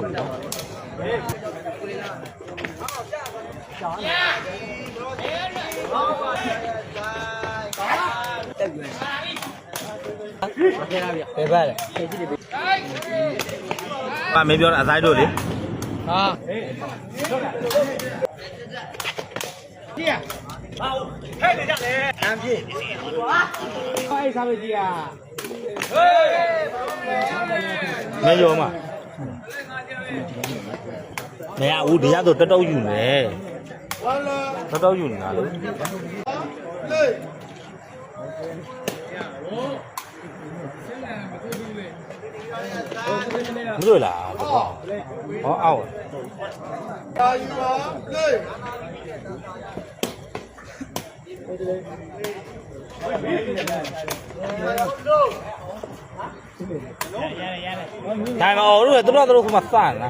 ဘူးနော်ဘယ်ဘက်လဲပါမင်းပြောတာအဆိုင် တို့လေဟာမင်းရောမမရဘူးဒီရတော့တတောက်ယူမယ်တတောက်ယူနေတာလေမလို့လားဟောအောက်ဒါမအောင်လို့တို့တို့ ခုမှစနာ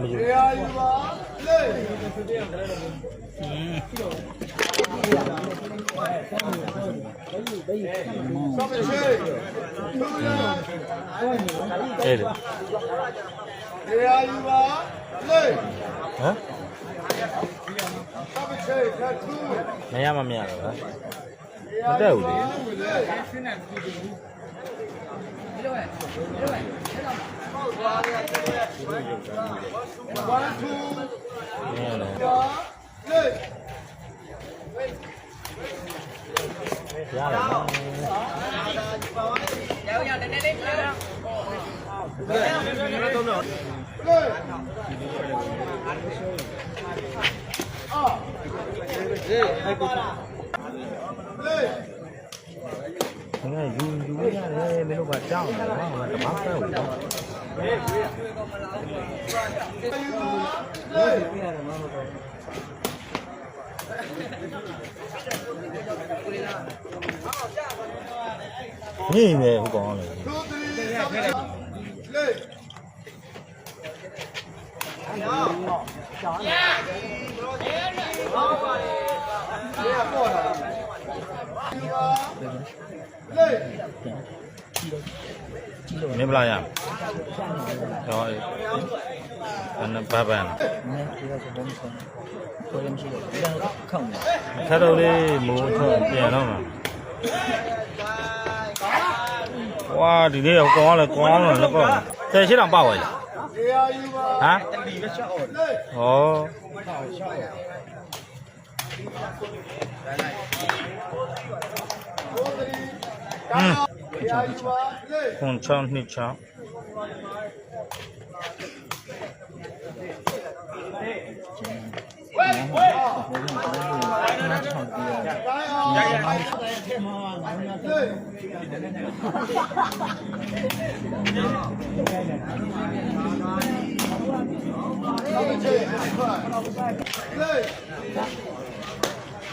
မယူအဲ့ဒါဟမ် မရမမရတော့မတက်ဘူးလေရတယ်နော်ငါယူယူရတယ်မင်းတို့ကကြောက်နေတာငါတ မဖက်ဘူးနော်ညင်နေဟိုကောင်လေမင်းဘလာရဟောအဲ့နဘာ ပန်နဲဒီကစဘုံဆုံးကိုရမရှိတော့ဒီကတော့ခောက်နေထပ်တော့လေးမိုးထွက်ပြန်တော့မှာဝါဒီနေ့ကောင်းလဲကောင်းလို့လည်းပေါ့ဆယ်ရှိတောင်ပေါ့ဝယ်လားဟ မ်ဩ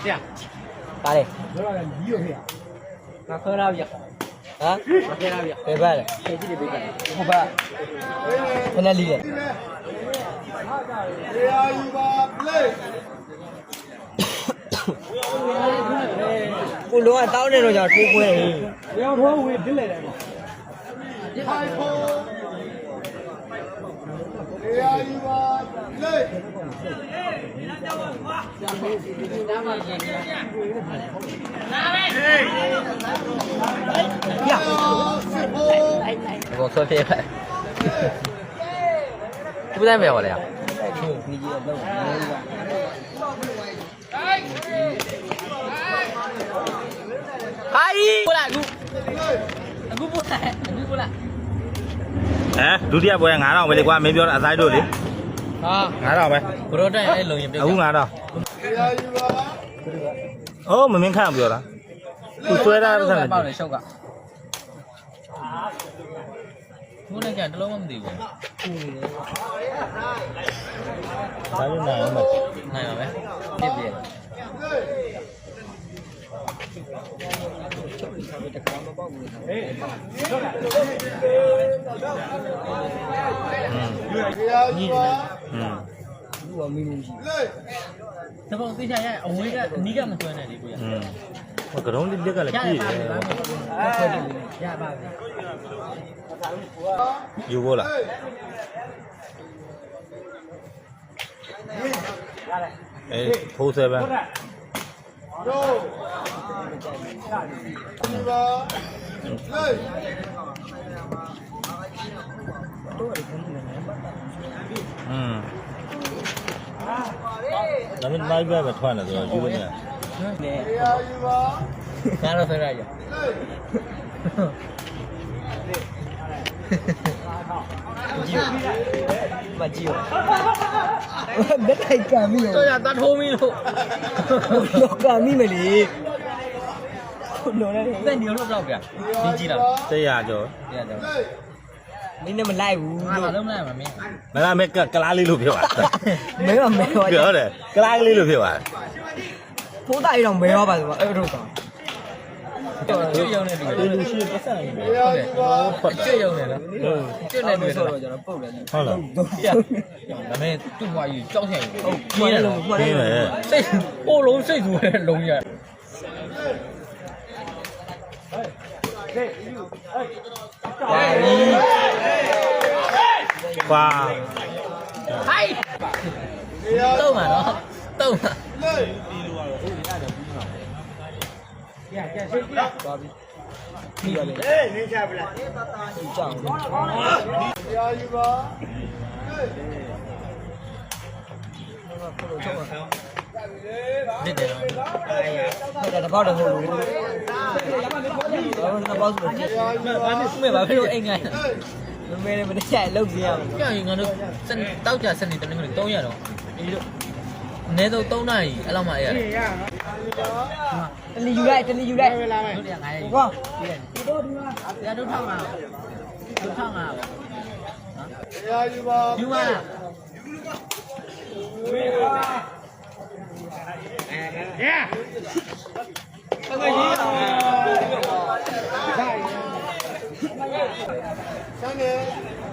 อืมခွန်ချောင်းနှစ်ချောင်းပါလေငါခေါ်လာပြဟမ်မခဲလာပြဘယ်ဘက်လဲခေကြီးတွေပေးတယ်ဟိုဘက်ခဏလီလေကိုလုံးကတောင်းနေတော့ကြောင့်ထိုးပွဲဟေးရောထိုးဝေးဒစ်လေတယ်ပေါ့ 我说别拍，不带没有了呀？阿姨，过来，姑，姑过来，姑过来。 ဟမ်ဒုတိယပွဲ9000ပဲလေကွာမင်းပြောတာအဆိုင်တို့လေ啊，9000ပဲဘရောတက်အဲ့လုံရင်ပြုတ်အခု9000အိုးမမင်းခန့်ပြောတာသူဆွဲတာပတ်စံပေါက်လေလေရှောက်ကဘုန်းနဲ့ကြတလုံးမမသိဘူးဒါလို့နိုင်အောင်မနိုင်ပါပဲပြည့်ပြည့် တခါမပေါက်ဘူးဟေးဟုတ်လားဟုတ်ပါဘူးဘာမင်းမရှိဘူးတပုံသိချင်ရအဝေးကအနီးကမသွန်းနဲ့လေကိုရဟွန်းကရုံးလက်ကလည်းပြည့်တယ်ရပါပြီယူဘောလားအေးဖိုးဆယ်ပန်း มဒါမှမဟုတ်ဘက်ပဲထွက်နေဆိုတော့ယူလို့မရနေငါတော့ဆွဲရရကြည့်မကြ ည့်ဘယ်တိုက်ကမီးတော့ရတတ်ထိုးမီးလို့လောကမီးမလီလို့လည်းတဲ့ညလို့တော့ဗျာဒီကြည့်လား100ကျော်တရားတော့မင်းနဲ့မလိုက်ဘူးလို့လုံးလိုက်မှာမင်းမလားမဲကလားလေးလို့ပြောတာမင်းကမဲရောပြောတယ်ကလားလေးလို့ပြောတာဖိုးတာရီတော့မဲရောပါဆိုတော့အဲ့တို့ကောင်တော် ကျွတ်ရုံနဲ့တူတယ်လူရှိပတ်စံနေတယ်ဟုတ်တယ်ကျွတ်ရုံနဲ့နော်ကျွတ်နေတယ်ဆိုတော့ကျွန်တော်ပုတ်တယ်ဟုတ်လားတော့ပြဒါမဲ့သူ့ဘွားကြီးကြောက်ဆိုင်ဟုတ်ပြင်းတယ်လို့ပြင်းတယ်စိတ်ပို့လုံးစိတ်ဆိုတဲ့လုံးရပါပြီပါဟိုင်းတော့မှာနော်တော့မှာ မိရလေအေးနေချပလားကြောက်ဒစ်တယ်ဟုတ်တယ်တပောက်တော့ဟုတ်လို့တော့ဘောက်ဆိုကြည့်ဘာဖြစ်ဘာဖြစ်လို့အိမ်ငိုင်း မမေလည်းမတည့်ချက်လောက်ပြရအောင်ကြောက်ရင်ငါတို့တောက်ကြစနေတနင်္ဂနွေ3ရက်တော့ဒီလိုအနည်းဆုံး3နာရီအဲ့လောက်မှရတယ် တလီယူလိုက်တလီယူလိုက် တို့ရ9ရက် ကော ဒီတို့ဒီမှာရတို့ထောက်မှာတို့ထောက်မှာပေါ့နော်ယူပါယူပါ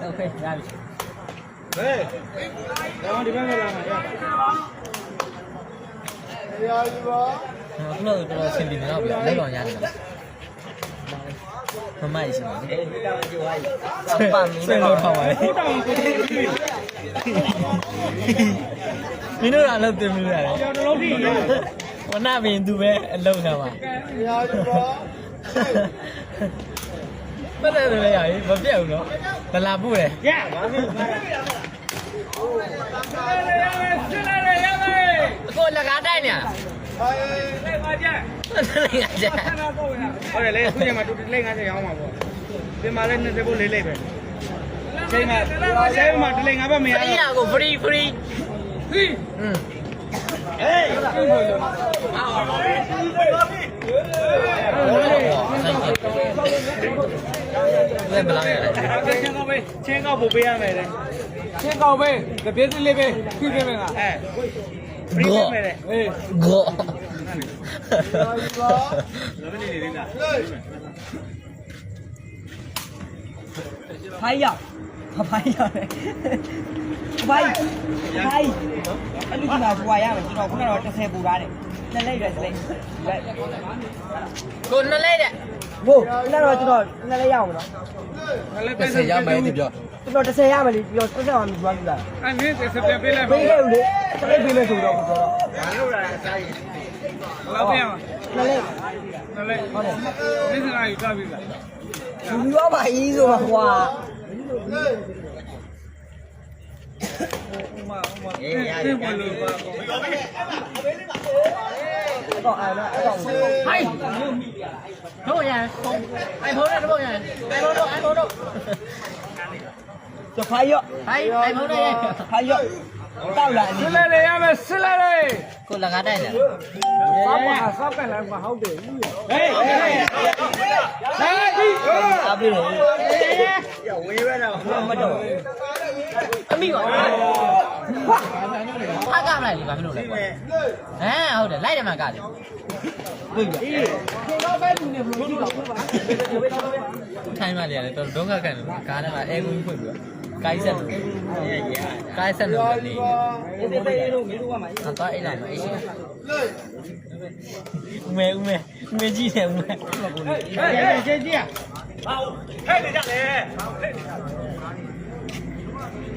โอเคရပြီဟေးတော့ဒီဘက်မှာလာမှာရ ရယူပါခုနကတော်တော်ဆင်ပြေနေတော့ဗျာလောက်တော့ရတယ်မမကြီးရှင်ပါလေပတ်မင်းတော့ထောက်ပါလေမင်းတို့အလုပ်တင်မိရတယ်ကျွန်တော်တို့ဒီဝနာပင်သူပဲအလုပ်ထားပါရာယူပါမတဲ့တယ်လေရည်မပြတ်ဘူးနော်ဒလာပို့တယ်ရပါပြီ ကိုလကားတိုက်နေလက်ငါကြက်လက်ငါကြက်ဟုတ်တယ်လေခုချိန်မှာတူလိမ့်50ရောင်းမှာပေါ့ပြင်မာလဲ20ဖို့လေးလိမ့်ပဲချိန်မှာချိန်မှာတလိမ့်5ဘတ်မရဖရီရကို free free ဟိอืมဟေး ဘယ်ဘလောက်ရလဲချင်းကောက်ပဲချင်းကောက်ပို့ပေးရမယ်လေချင်းကောက်ပဲတပြည့်စလေးပဲဖြည့်ပေးမယ်ကအဲ free ပေးမယ်လေအေးဂေါဖိုင်ရဖိုင်ရဖိုင်ဖိုင်အဲ့ဒီကဘွာရမယ်ကျွန်တော်ခုနကတော့30ပူထားတယ် နှစ်လက်ရွယ်စလေးရွယ်ကိုနှစ်လေးတဲ့ဘို့ခုနကတော့ကျွန်တော်နှစ်လက်ရအောင်နော်တစ်ဆယ်ရမယ်ဒီပြောကျွန်တော်30ရမယ်လေပြီးတော့30အောင်မြွားပြတာအဲမင်းစပြပေးလိုက်ပါပေးခဲ့ဦးလေစလေးပေးမယ်ဆိုတော့ဆိုတော့လောက်ပြန်နှစ်လက်နော်လေဟုတ်တယ်မင်းစလာယူသွားပြီလားလူရောပါကြီး ဆိုမှာကွာအေးရတယ်ပြန်လို့ပါအဲ့တော့အဲ့တော့အဲ့တော့ဟိုင်းတို့ရဖုန်းအိုင်ဖုန်းနဲ့တို့ရအိုင်ဖုန်းတို့အိုင်ဖုန်းတို့ကျဖိုင်ရဟိုင်းအိုင်ဖုန်းနဲ့ဖိုင်ရတောက်လာအဆနီးစ်လိုက်လေရမယ်ဆစ်လိုက်လေကိုလကားတိုက်တယ်ဆောက်ပါဆောက်ကလည်းမဟုတ်တယ်ဟေးဟေးဟေးဟေးအားပြေလို့မတော့အ မိပါဖားကမလိုက်လေဘာဖြစ်လို့လဲဟမ်ဟုတ်တယ်လိုက်တယ်မှာကတယ်တွေ့ရထိုင်းမှလည်းရတယ်တော်ဒုက္ခခံတယ်ကားထဲမှာအဲကူဖွင့်ပြီးတော့ကိုင်းဆက်လို့ကိုင်းဆက်လို့နေအေးတေးတေးလို့မင်းတို့ကမှအတော့အဲ့လာမအဲ့ရှိဦးမဲဦးမဲဦးမဲကြီးတယ်ဦးမဲဟဲ့ဟဲ့ကြည့်ကြည့်အဲ့ဒါပဲ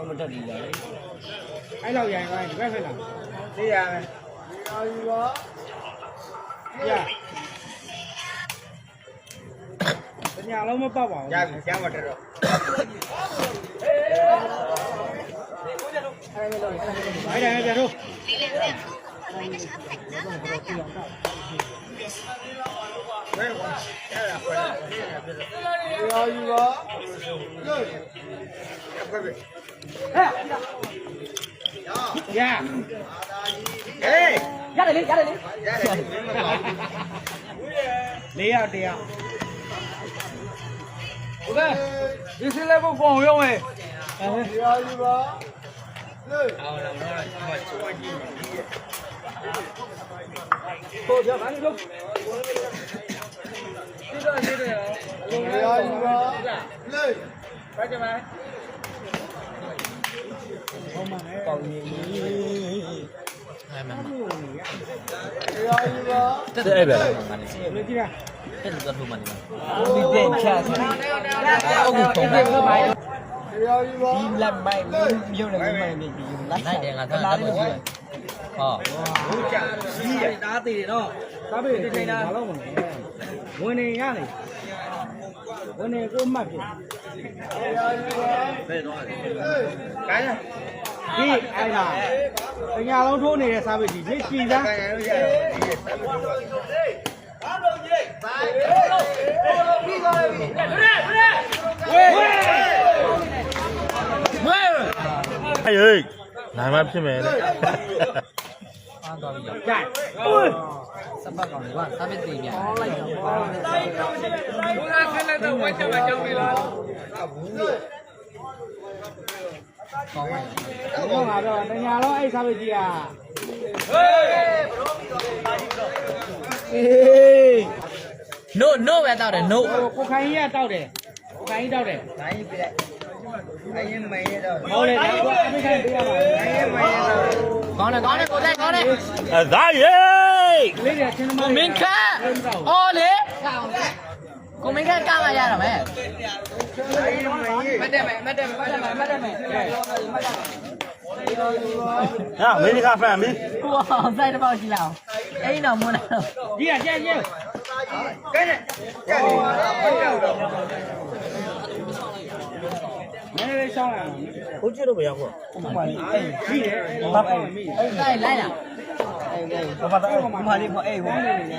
မမတက်ဘူးလားအဲ့လောက်ရိုင်သွားရင်ဒီဘက်ဖြစ်လာသိရမယ်အာယူပါရတညာလုံး မပတ်ပါဘူးရပြီကျမ်းမတက်တော့အဲ့ဒါနဲ့ကြတော့ရဟေးရတယ်လေရတယ်လေလေးယောက်တယောက်ဟုတ်ကဲ့ဒီစလေးပုံပုံရုံးမယ်ရာယူပါလေအော်တော့တော့မချွတ်ကြည့်ဟိုပြပါနေလို့ဒီတော့ဒီတော့ရာယူပါလေဘာကြမလဲဟောမှာလေပေါင်ကြီးအဲ့မမရာယူပါတက်တယ်အဲ့ပဲလား မနေလေကြည့်လားတက်တယ်တော့မှနေဒီတဲ့ချာစီအောက်ကိုပုံလိုက်ပါရာယူပါဒီလက်မိုက်မြုပ်နေမိုက်နေဒီလိုက်တယ်ငါသား တော့ကြည့်ဟောဟုတ်ကြကြီးရတားသေးတယ်နော်ဒါပေမဲ့ဒီချိန်လာတော့မလဲဝင်နေရလေဝင်နေကိုမှတ်ပြီရာယူပါဘယ်တော့လဲခိုင်းလားဒီအဲ့ဒါတညာလုံးထိုးနေတဲ့စားပစ်ကြီးဒီကြည်သားခိုင်းရလို့ရတယ်အေးဟေးနိုင်မဖြစ်မယ်လေ အားသွားပြီကြိုက်စပတ်ကောင်ကသာမစ်သေးပြန်ဟုတ်ပါတော့တညာလုံးအဲ့စားပစ်ကြီးอ่ะဟေး no no ပဲတောက်တယ် no ဟိုကိုခိုင်ကြီးကတောက်တယ်ကိုခိုင်ကြီးတောက်တယ်ခိုင်ကြီးပြလိုက် ခိုင်ကြီးမင်းရတော့ဟုတ်တယ်ဒါကအမေခိုင်ပြရပါခိုင်ကြီးမင်းရတော့ကောင်းတယ်ကောင်းတယ်ကိုတက်ကောင်းတယ်အသားရေးလေးရချင်းမကိုမင်းခန့်အော်လေကိုမင်းခန့်ကလာရတော့မယ်မတ်တယ်မယ်မတ်တယ်မယ်မတ်တယ်မယ်မတ်တယ်မယ်ဟာအမေရိကဖန်ပြီကိုအောင်စိုက်တော့ကြည့်လောက်အဲ့ဒီတော့မွန်းတော့ကြီးရကြက်ကြက် ကဲကြက်ကြက်မင်းလေးဆောင်းလာဘုန်းကြီးတို့ဘယ်ရောက်ခေါ်မိတယ်ဘာပဲမိလိုက်လိုက်လားဘာသာအဲ့မှာလေးခေါ်အေးဟိုလေးနေ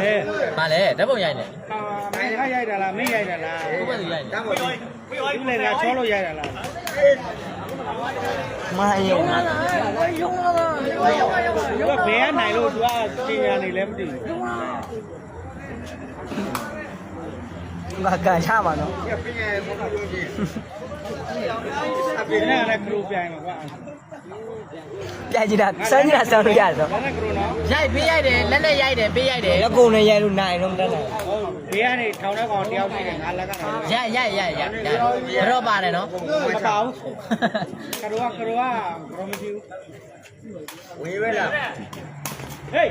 အဲ့တော့အဲ့တော့ရမယ်ဟာဆိုးလိုက်ရုပ်အိုက်ကိုလေမလဲဓာတ်ပုံရိုက်နေမင်းကရိုက်တာလားမင်းရိုက်တာလားကိုပဲရိုက်နေဒီလေကချောလို့ရိုက်တာလားမအေးငါရုံလာတာသူကဘယ်ကနိုင်လို့သူကပညာနေလဲမသိဘူးငါကန်ချမှာနော်အပြင်နဲ့လည်းခရိုးပြိုင်မှာကွာ ပြကြည့်တာစမ်းကြည့်တာစမ်းလို့ရတယ်တော့ဘာနဲ့ခရိုးနော်ရိုက်ပေးရိုက်တယ်လက်နဲ့ရိုက်တယ်ပေးရိုက်တယ်လက်ကုံနဲ့ရိုက်လို့နိုင်တော့မတတ်နိုင်ဟုတ်ဘေးကနေထောင်တဲ့ကောင်တယောက်နေတယ်ငါလက်ကနိုင်ရိုက်ရိုက်ရိုက်ရိုက်ဘရောပါတယ်နော်မပေါ့ခရိုးကခရိုးကခရိုးမရှိဘူးဝေးပဲလားဟေး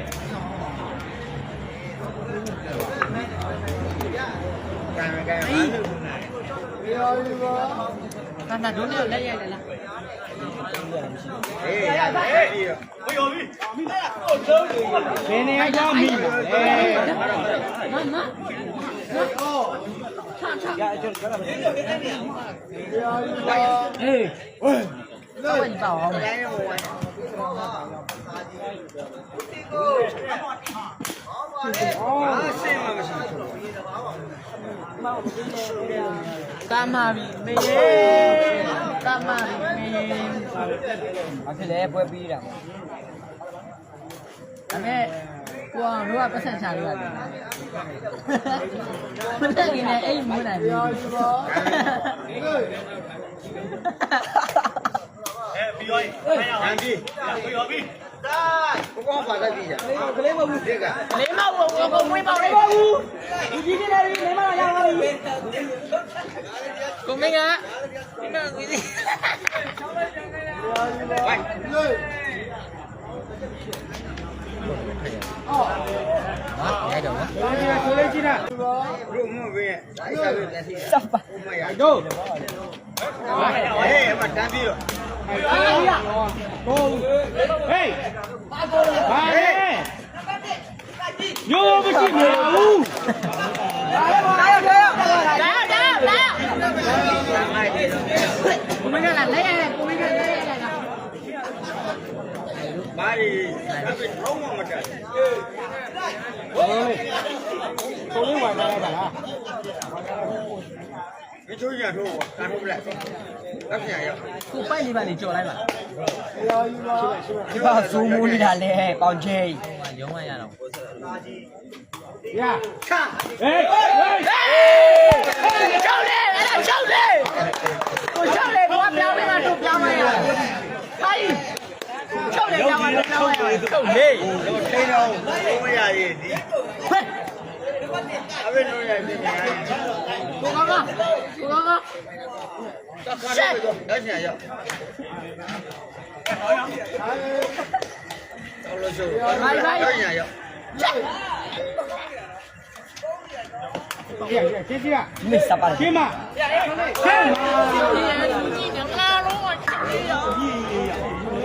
ကံကံနာနာတို့နဲ့လက်ရိုက်တယ်လား ဘယ်နေရာကြောင်းမိလဲဟေးတော့ကြ ည့်ပါအောင်ကာမဘီမေကာမဘီမေအဖြစ်လဲပွဲပြီးတာပေါ့ဒါမဲ့ကိုအောင်တို့ကပတ်စံချလို့ရတယ်မတက်ခင်နဲ့အဲ့မွေးနိုင် ဘူးလေးမဟုတ်ဘူးကိုမွေးပါလေဒီကြီးနေတယ်လေးမလာရပါဘူးကိုမင်းကဒီမှာကိုကြီး စပ်ပါ တို့ 哎呀，ဟေး ဟေးဘာလဲရိုးမရှိနေဘူးကိုမင်းကလည်းလဲရဲကိုမင်းကလည်းလဲရဲကဘာလဲအဲ့ဒီတော့မှမတက်ဘူးဟိုးကိုလေးဝိုင်ပါလိုက်ပါလား ချိုးရထိုးတာထိုးပလိုက်လက်ပြန်ရကိုပိုက်လေးပါနေကြော်လိုက်ပါဒီပါဇူးမူးနေတာလေပေါင်ချင်းရုံးမရတော့ရချဟေးဟေးရှောက်လေအဲ့ဒါရှောက်လေကိုရှောက်လေကိုကပြောင်းနေတာတို့ပြောင်းလိုက်ရဟာကြီးရှောက်လေပြောင်းလိုက်တော့ပြောင်းလိုက်ရရှောက်လေတော့ထိန်းတော့ဘုံမရရဲ့ဒီဟဲ့အဘယ်လိုရပြင်နေရကိုကကကို ကကတခါတော့လက်ပြန်ရတော်လို့ရှိုးလက်ပြန်ရချက်ရရချင်းချင်းမစ္စပါချင်းမချင်းမဒီန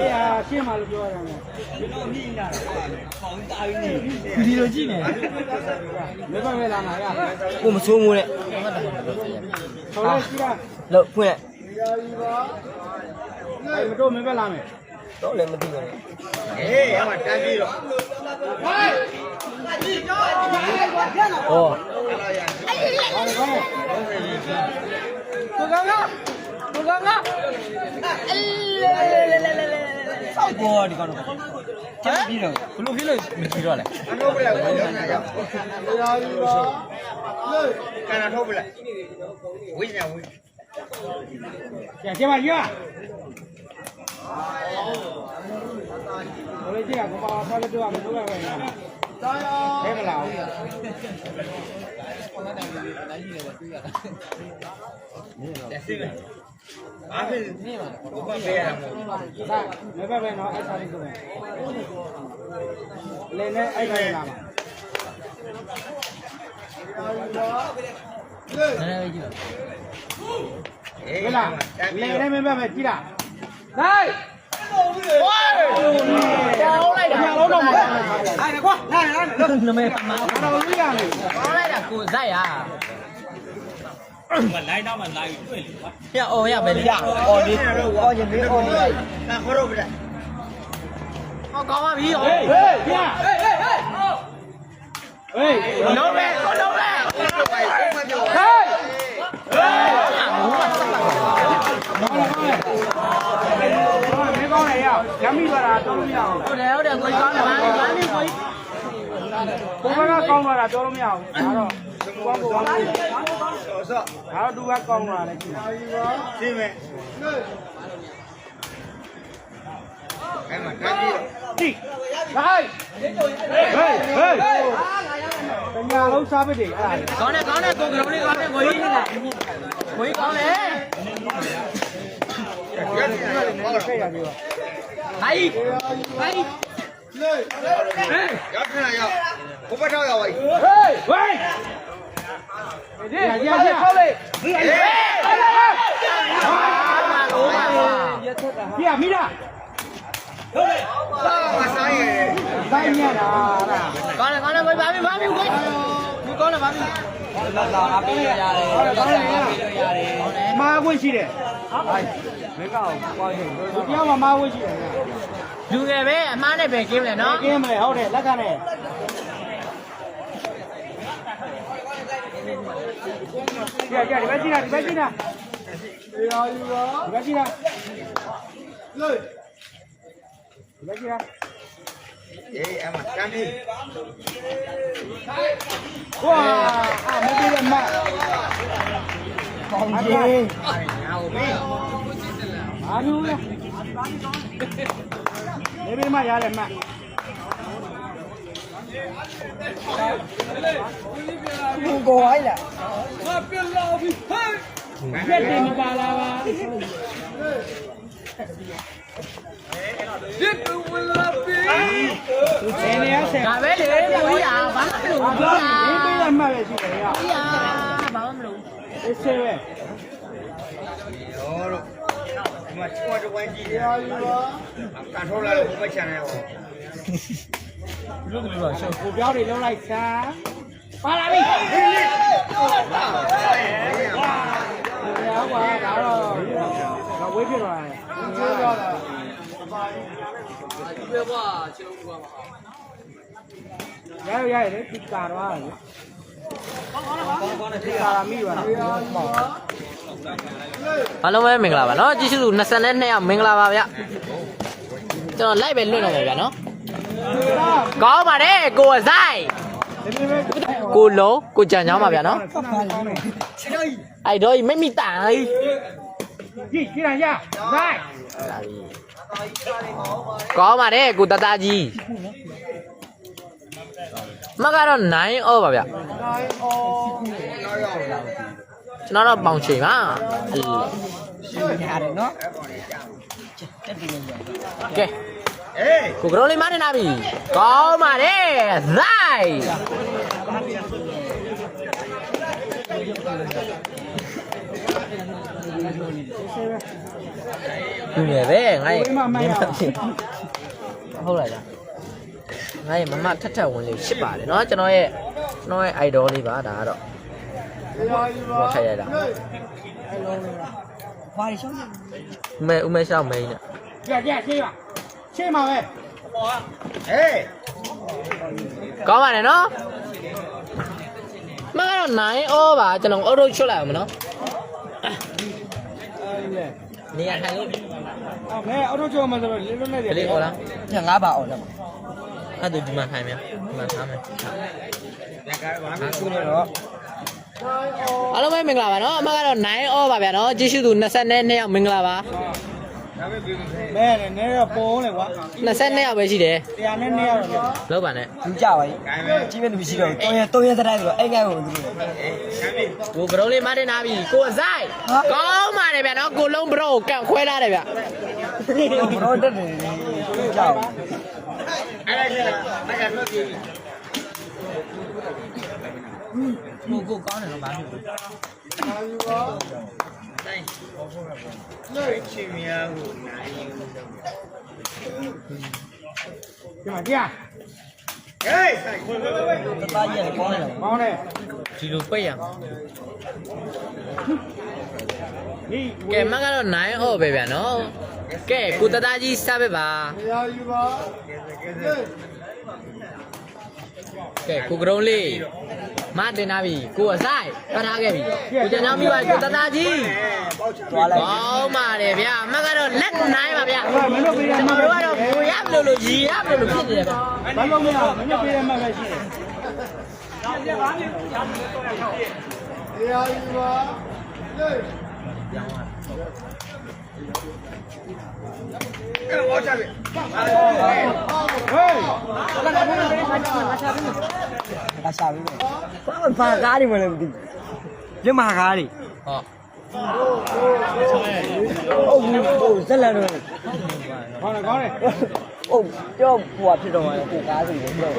အေးဟာရှင်းပါလို့ပြောရတာကျွန်တော်မိနေတာပေါင်းတိုင်းနေဒီဒီလိုကြည့်နေလေဘက်ပဲလာလာရကိုမဆိုးမိုးနဲ့ဆော်လဲရှိတာလို့ဖွင့်လိုက်မတို့မင်းပဲလာမယ်တော့လည်းမသိဘူး။အေးအမတန်းပြီးတော့ဟိုင်းအကြီးကျော်ကြီးကပြန်လာ။ဟော။အေးလေ။ကိုကောင်ကကိုကောင်ကအဲလေလေလေလေ စောက်ပေါ်ဒီကောင်တော့ချက်ပြီးတော့ဘလို့ဖြစ်လို့မကြည့်တော့လဲ 俺偷不来，我讲呀。干啥偷不来？危险危。呀，先把鱼啊！我来这样，我把把这个没偷来回来。加油！没不了。အားဖြင့်ဘုရားပေးရမှာ။ဒါမဘပဲနော်အဲ့စားလေးကိုပဲ။လေနဲ့အဲ့ဒါလာမှာ နည်း နည်းကြည့်တော့။ဟဲ့လား။လေနဲ့မဘပဲကြည့်လား။ဟဲ့တောင်းလိုက်တာ။ညလုံးတော့မဟုတ်ဘူး။အဲ့ဒါကွာ။လာလာလာန က်တာကိုဇက်ရမလိုက်တော့မလိုက်တွေ့လေကွာရအော်ရပဲလေအော်ဒီအော်ရင်လေးအော်နေလိုက်။ငါခေါ်တော့ပြလိုက်ဟောကောင်းပါပြီ။ဟေးဟေးဟေးပြ။ဟေးဟေးဟေး။ဟေးလုံးပဲကိုလုံးပဲဟေးဟေးဟေးဟေးဘူးမဆက်ပါဘူးမင်းကောင်းလေရ။ရမ်းမိသွားတာတော့လို့မရအောင်ဟုတ်တယ်ဟုတ်တယ်ကိုကြီးကောင်းတယ်ဗာဗာနေကိုကြီး။ကိုဘကကောင်းသွားတာတော့လို့မရအောင်။ဒါတော့သူ ကောင်းကိုကောင်းဆော့ဆော့။ဒါတော့သူကကောင်းသွားတယ်ကြည့်။ရှင်းမယ်။အဲ့မှာတန်းပြီးကြည့်။လိုက်ဟေးဟေးတညာလုံးစားပစ်တယ်အဲ့ဒါကောင်းတယ်ကောင်းတယ်ကိုကလုံးလေးကောင်းတယ်ကိုကြီးကိုကြီးကောင်းတယ်ရက်စီရတယ်ဟောဆက်ရပြီပါဟိုင်းဟိုင်းရောက်ခဏရောက်ဘုဘထောက်ရောက်ပါဟေးဝေးဒီ ရရရခေါ်လေဟေးဟေးပြမိတာဟုတ်လေသာဆိုင်ရဆိုင်ရတာလားကောင်းတယ်ကောင်းတယ်ကိုကြီးဗာပြီဗာပြီကိုကြီးကိုကောင်းတယ်ဗာပြီလာလာအပေးရတယ်လာလာအပေးရတယ်မာခွင့်ရှိတယ်ဟိုင်းမကောက်ပွားရင်ဒီပြောင်းမှာမာခွင့်ရှိတယ်လူငယ်ပဲအမားနဲ့ပဲကင်းလဲနော်ကင်းမယ်ဟုတ်တယ်လက်ခံ တယ်ကြကြဒီဘက်ကြည့်တာဒီဘက်ကြည့်တာဒီဘက်ကြည့်တာလေဒီဘက်ကြည့်တာအေးအမကန်ပြီဝါအမပြေးရမပေါ ဘူကိုဟိုင်လာငါပြလာပြီဟဲ့ရက်တယ်မပါလာပါဒီပဝလာပြီဒီနေရဆက်ဒါပဲလေမလို့ရဘာလို့ဘာလို့ဒီပြမှာပဲရှိတယ်ရပြဘာမှမလို့အစ်စေပဲရောတော့ဒီမှာချောတဝမ်းကြီးရရကန်ထရိုလာလို့ဘုမချန်နေရော မလုပ် အေးဆေးပဲ ကိုပြောင်းတွေလုံးလိုက်စမ်းပါလာပြီရောကွာဒါတော့တော့ဝေးဖြစ်သွားတယ်ကျေးသွားတာပြေပါချလုံးကွာရရရတယ်ဒီကာတော့လေဒီကာမိပါလား အားလုံးပဲမင်္ဂလာပါเนาะကြည့်ရှုသူ22ယောက်မင်္ဂလာပါဗျကျွန်တော်လိုက်ပဲလွတ်တော့မယ်ဗျာเนาะကောင်းပါတယ်ကိုအဆိုင်ကိုလုံးကိုကြံချောင်းပါဗျာเนาะ အဲ့တော့မိမိတိုင်ကြည့်ကြည့်ရရနိုင်ကောင်းပါတယ်ကိုတတကြီးမကတော့9 over ပါဗျကျွန်တော်တော့ပေါင်ချိန်ပါအဲ့လိုရတယ်နော် ကဲကိုကရိုလေးမနေနာပြီကောင်းပါတယ်ဇိုင်သူရပဲငါ့ရဲ့မမဖြစ်ဟုတ်လားကြာငါ့ရဲ့မမထက်ထက်ဝင်လေးရှစ်ပါတယ်เนาะကျွန်တော်ရဲ့ကျွန်တော်ရဲ့ idol လေးပါဒါကတော့ဘောခိုက်ရတာ ဘာရှောင်း ဦးမဲဦးမဲရှောက်မိန်နဲ့ ကြကြရှင်းပါ ရှင်းပါပဲကောင်းပါတယ်နော်မကတော့9 over ပါကျွန်တော်အော်တိုချွတ်လိုက်အောင်မနော်အဲ့လေနေရာထိုင်လို့အော်မဲအော်တိုကျော်မှာဆိုတော့လေးလုံးနဲ့ကလေးဟောလားညငါးပါအောင်လားအဲ့ဒါဒီမှာထိုင်မယ်ဒီမှာထားမယ်ခုနေတော့အားလုံးပဲမင်္ဂလာပါနော်အမကတော့9 over ပါဗျာနော်ကြည့်ရှုသူ22ယောက်မင်္ဂလာပါ မဲနဲ့နဲတော့ပုံလေကွာ22ယောက်ပဲရှိတယ်တရားနဲ့နေရတော့လောက်ပါနဲ့လူကြပါကြီးကြီးပဲလူရှိတော့တော်ရတော်ရတဲ့တိုင်းဆိုတော့အဲ့ငယ်ကိုသူတို့ကိုဘရုံးလေးမတင်နာပြီကိုအဆိုင်ကောင်းပါတယ်ဗျာနော်ကိုလုံးဘရုံးကန်ခွဲလာတယ်ဗျာဘရောတက်တယ်ကြောက်ကိုကိုကောင်းတယ်နော်ဘာဖြစ်လဲ ဒီမှာကြာတသားကြီးလည်းကောင်းတယ်မောင်းနေဒီလိုပိတ်ရအောင်ဒီကဲမကတော့9 over ပဲဗျာနော်ကဲကိုတသားကြီးစပဲပါ ကဲကိုကရုံးလေးမတင်နာပြီကိုအဆိုင်ပတ်ထားခဲ့ပြီကိုကျန်ကြောင်းပြီးပါကိုတသားကြီးသွားလိုက်ကောင်းပါတယ်ဗျာအမကတော့လက်နိုင်ပါဗျာမင်းတို့ပေးရကျွန်မှာတော်တို့ကတော့ကိုရမလို့လို့ရီရမလို့လို့ဖြစ်နေတယ်ဗျာဘာလို့မရမင်းတို့ပေးရမှာပဲရှိတယ်ဟေးကရှာပြီး တော့ဘာဘာကားတွေမလဲမသိရမကားတွေဟောဟုတ်ဘူးဟိုဇက်လန်တော့ခေါင်းနဲ့ခေါင်းနဲ့ဟုတ်ကြောဟိုဖြစ်တော့မှာကိုကားစီတယ်ပြော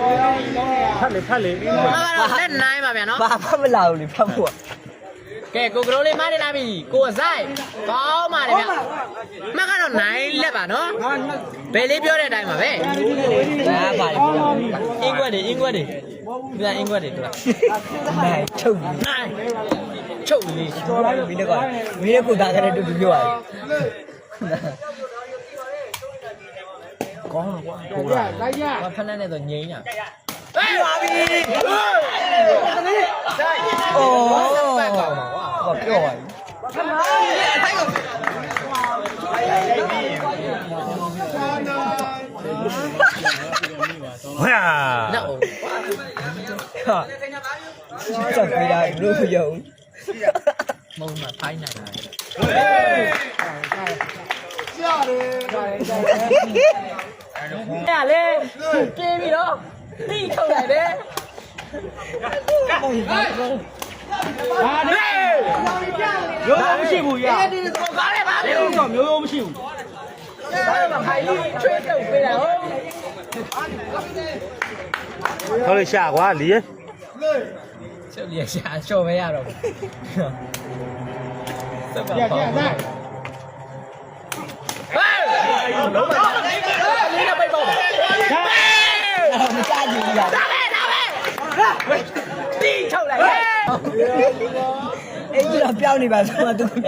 ဖတ်လေဖတ်လေအမကတော့လက်နိုင်ပါဗျာနော်ဘာမှမလာဘူးလေဖတ်ဖို့ ကဲကိုကရိုးလေးမတင်လာပြီကိုအဆိုင်ကောင်းပါတယ်ဗျာအမကတော့နိုင်လက်ပါနော်ဘယ်လေးပြောတဲ့အတိုင်းပါပဲဘာပါလဲအင်းကွက်တွေအင်းကွက်တွေဒီကအင်းကွက်တွေတို့နိုင်ချုပ်နိုင်ချုပ်လေးတော်လိုက်ပြီလေကွာမင်းရဲ့ကိုသားကလည်းတူတူပြောရတယ်ကောင်းတော့ကွာဟုတ်လားဘာဖက်နဲ့တော့ငိမ့်ညာโอ้ဘာပြော သွားပြီဝါနော်ဟာချက်ပေးတာလို့မယုံမုံမှာဖိုင်းနိုင်တာအဲ့လေကျင်းပြီးတော့တိထုတ်လိုက်တယ် ဘာလဲရိုးရိုးမရှိဘူးရဒီတော့ကားလည်းဘာလဲတော့မျိုးရိုးမရှိဘူးအဲ့ဒါခိုင်လို့ချွေးတုပ်ပေးတာဟုတ်ဟုတ်လေရှာကွာလီရဲ့ချက်လီရှာချော်ပဲရတော့စက်ပါပါဟဲ့လုံးပါလေးနဲ့ပိတ်ပါဟဲ့မကြကြည့်ရတာဒါပဲဒါပဲဟဲ့တီးချုပ်လိုက် အဲ့ဒီတော့ပြောင်းနေပါဆိုတော့သူက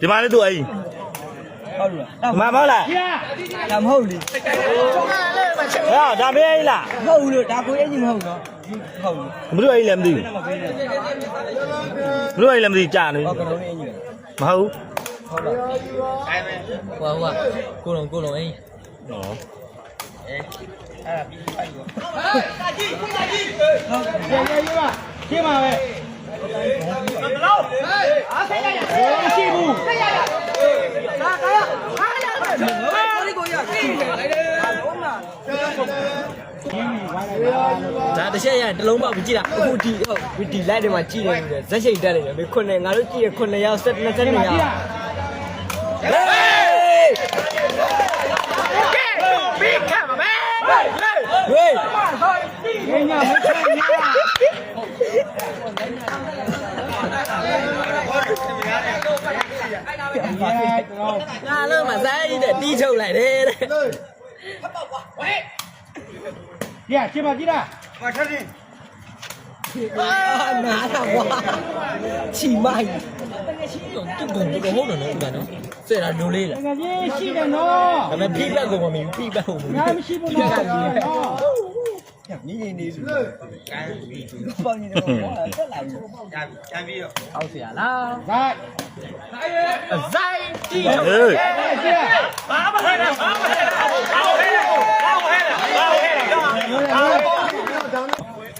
ဒီမှာလေသူအိမ်ဟုတ်လားဒီမှာမဟုတ်လားဒါမဟုတ်လေဟာဒါမင်းအိမ်လားမဟုတ်ဘူးလို့ဒါကိုအကြီးမဟုတ်တော့ဟုတ်ဘူးဘယ်လိုအိမ်လဲမသိဘူးဘယ်လိုအိမ်လဲမသိကြာနေဟောကတော့အကြီးမဟုတ်ဟုတ်လားဟွာဟွာကိုလုံးကိုလုံးအေးနော်ရရရပါ ရှင်းပါပဲမရှိဘူးဒါတစ်ချက်ရတလုံးပေါက်ပြီးကြည့်လားအခုဒီဟုတ်ဒီလိုက်တွေမှာကြည့်နေတယ်ဇက်ရှိန်တက်နေတယ်မေခုနှစ်ငါတို့ကြည့်ရခုနှစ်ယောက်ဆက်နှစ်ဆက်နှစ်ယောက်ဟေးပြီးခတ်ပါမယ်ဟေးငင်းညမ ချင်ညငါလုံးမှာဇက်ကြီးတဲ့တီးချုပ်လိုက်တယ်တဲ့ရရှင်းပါကြည့်လားအာနာတာကွာ ချီမိုက်တူတူတူဟုတ်တယ်နော်ဦးကနော်ဆဲတာလိုလေးလားငါကြီးရှိတယ်နော်ဒါပေမဲ့ဖိဘက်ကိုမမီဖိဘက်ကိုမမီငါမရှိဘူးနော်ညီညီနေစုပေါင်းနေတယ်ကွာတက်လာပြီအောက်ဆရာလားဒါဇိုင်းတီးဟေးကြည့်ရ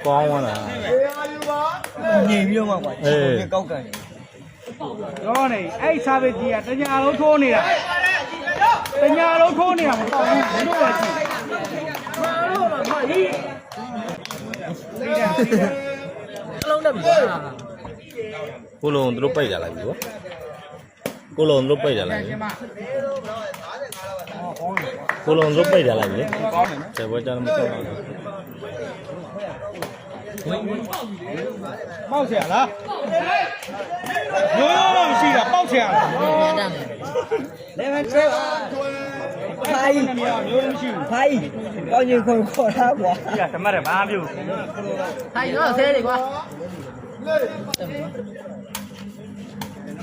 ကောင်းသွားလားညင်ပြီးတော့မှကွာအေးကောက်ကန် တော့နေအဲ့ဆာဗစ်ကြီးကတညာလုံးထိုးနေတာတညာလုံးထိုးနေတာမပေါ့ဘူးဘလို့လဲကြည့်မာလို့လားမာဟိလုံးနဲ့ပါကိုလုံးတို့ပိတ်လာလိုက်ပြီပေါ့ကိုလုံးတို့ပိတ်လာလိုက်ပြီကိုလုံးတို့ပိတ်လာလိုက်ပြီဆယ်ဘွဲကြမ်းမတော့ဘူးမောက်ဆရာလား ရိုးရိုးရှိတာပေါက်ချင်ရလားလေမကျွဲပါခိုင်းမျိုးမရှိဘူးခိုင်းကောင်းကြီးခေါ်ခေါ်တာကွာပြဓမ္မရဘာပြုခိုင်းတော့ဆဲတယ်ကွာ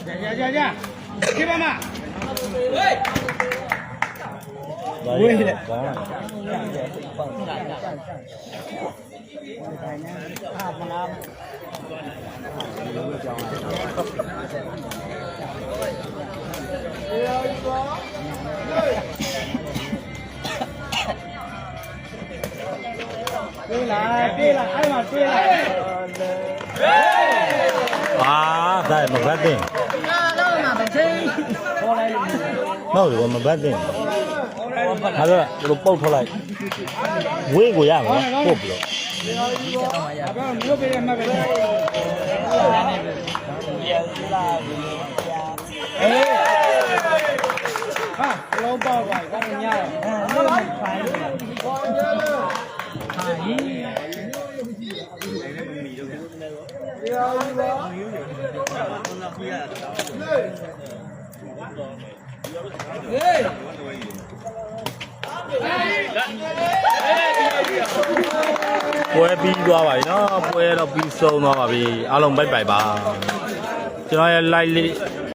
ကြာကြာကြာခေပါမဝေးဝေးလေ ပြေးလာပြေးလာအဲ့မှာပြေးလာအာဒါမဘတ်တင်အာတော့မှာပဲချင်းပေါ်လို က်လို့ မဟုတ်ဘူးမဘတ်တင်ဟာတော့တို့ပုတ်ထွက်လိုက်ဝေးကိုရမှာပုတ်ပြီးတော့ အပြောမျိုးပြေးရမှာပဲအေးဟာလုံးပေါက်ပါကညရအဲ့လိုဖိုင်ဖိုင် ပွဲပြီးသွားပါပြီနော်ပွဲတော့ပြီးဆုံးသွားပါပြီအားလုံးဘိုက်ဘိုက်ပါကျွန်တော်ရဲ့ live လေး